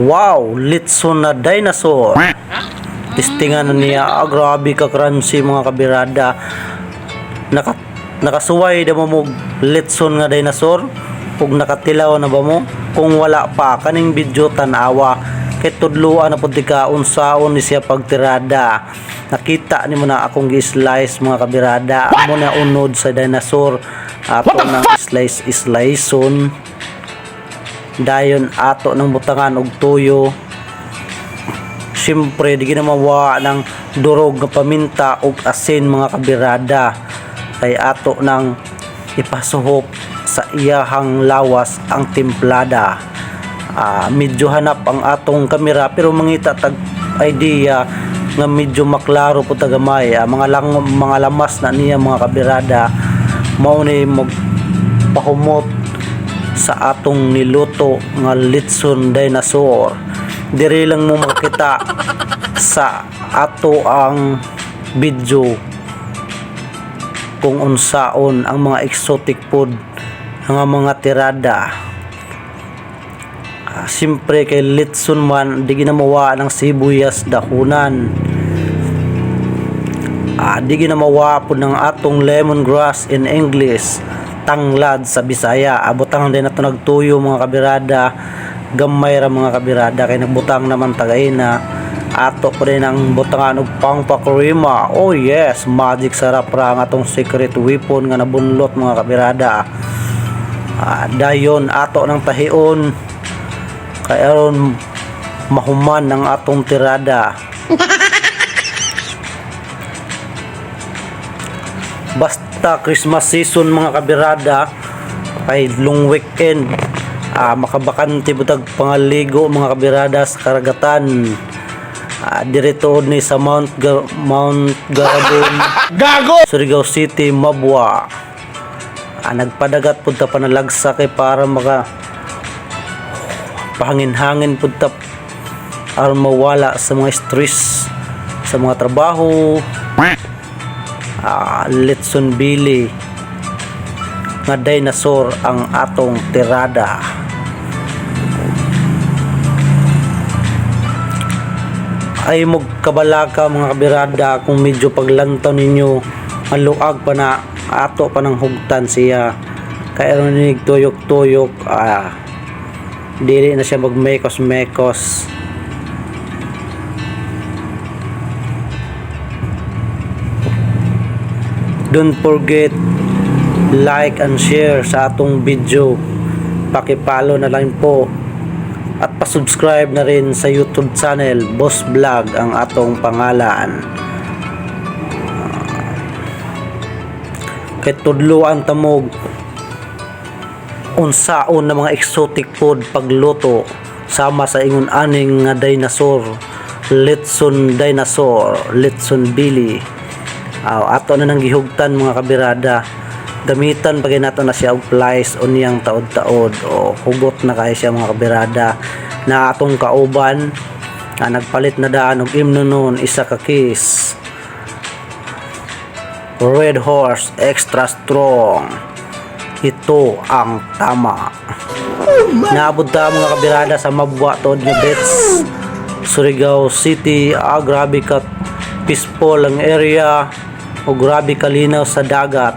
Wow, litson na dinosaur. Testingan na niya. Ah, grabe ka crunchy mga kabirada. Naka, nakasuway na mo mo litson nga dinosaur. Kung nakatilaw na ba mo? Kung wala pa, kaning video tanawa. Kay tudluan na pud ka unsaon ni siya pagtirada. Nakita ni mo na akong gi-slice mga kabirada. Amo na unod sa dinosaur. Ato nang slice sliceon dayon ato ng butangan og tuyo. Siyempre, di ginamawa ng durog nga paminta ug asin mga kabirada. Kay ato nang ipasuhop sa iyahang lawas ang timplada. Ah, medyo hanap ang atong kamera pero mangita tag idea nga medyo maklaro po tagamay. Ah, mga lang mga lamas na niya mga kabirada. Mao ni mag pahumot sa atong niluto nga litson dinosaur. Diri lang mo makita sa ato ang video kung unsaon ang mga exotic food nga mga tirada. Ah, Siyempre kay litson man di ginamawa ng sibuyas dakunan Ah, di ginamawa po ng atong lemongrass in English tanglad sa Bisaya. Abutang din nato nagtuyo mga kabirada. Gamay ra mga kabirada. Kay nagbutang naman tagay na ato po din ang butangan og pangpakurima. Oh yes. Magic sarap ra ang atong secret weapon nga nabunlot mga kabirada. Ah, dayon ato ng tahion. Kay aron mahuman ang atong tirada basta Christmas season mga kabirada kay long weekend. Ah, makabakante butag pangaligo mga kabirada sa karagatan. Ah, dirito ni sa Mount Gar- Mount Garabon Gago! Surigao City Mabwa. Ah, nagpadagat punta pa na lagsa kay para maka pahangin-hangin punta aron mawala sa mga stress sa mga trabaho ah, Litson Billy. Nga dinosaur ang atong tirada. Ay mo kabalaka mga kabirada kung medyo paglantaw ninyo. Maluag pa na ato pa ng hugtan siya. Kaya ron nig tuyok tuyok ah, dili na siya mag Don't forget like and share sa atong video. Pakipalo na lang po. At pa-subscribe na rin sa YouTube channel Boss Vlog ang atong pangalan. Kay tudluan tamog unsaon na mga exotic food pagluto sama sa ingon aning nga dinosaur Litson dinosaur Litson Billy Aw, ato na nang gihugtan mga kabirada. Gamitan pagay nato na siya og plies unyang taod-taod o hugot na kay siya mga kabirada na atong kauban na nagpalit na daan og imno noon isa ka kiss. Red Horse Extra Strong. Ito ang tama. Naabot ta mga kabirada sa Mabwa Tod nga Bets. Surigao City, ah, grabe ka peaceful ang area o grabe kalinaw sa dagat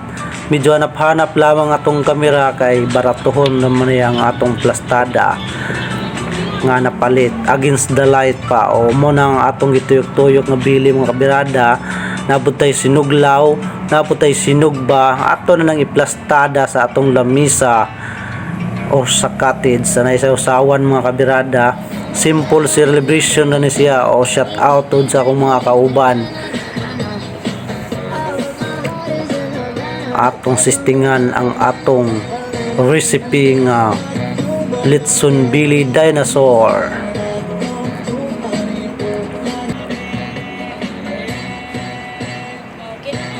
medyo hanap-hanap lamang atong kamera kay baratuhon naman ang atong plastada nga napalit. Against the light pa. O mo nang atong gituyok-tuyok nga bili mga kabirada nabutay sinuglaw nabutay sinugba. Ato na nang iplastada sa atong lamisa o sa cottage. Sa naisaw-sawan mga kabirada simple celebration na ni siya. O shout out sa akong mga kauban atong sistingan ang atong recipe nga Litson Billy Dinosaur.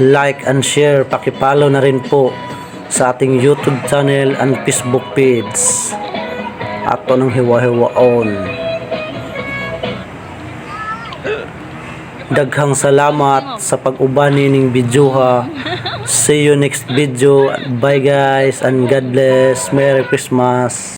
Like and share pakipalo na rin po sa ating YouTube channel and Facebook page. Ato ng hiwa-hiwaon daghang salamat sa pag-ubani ning video ha see you next video. Bye guys and God bless. Merry Christmas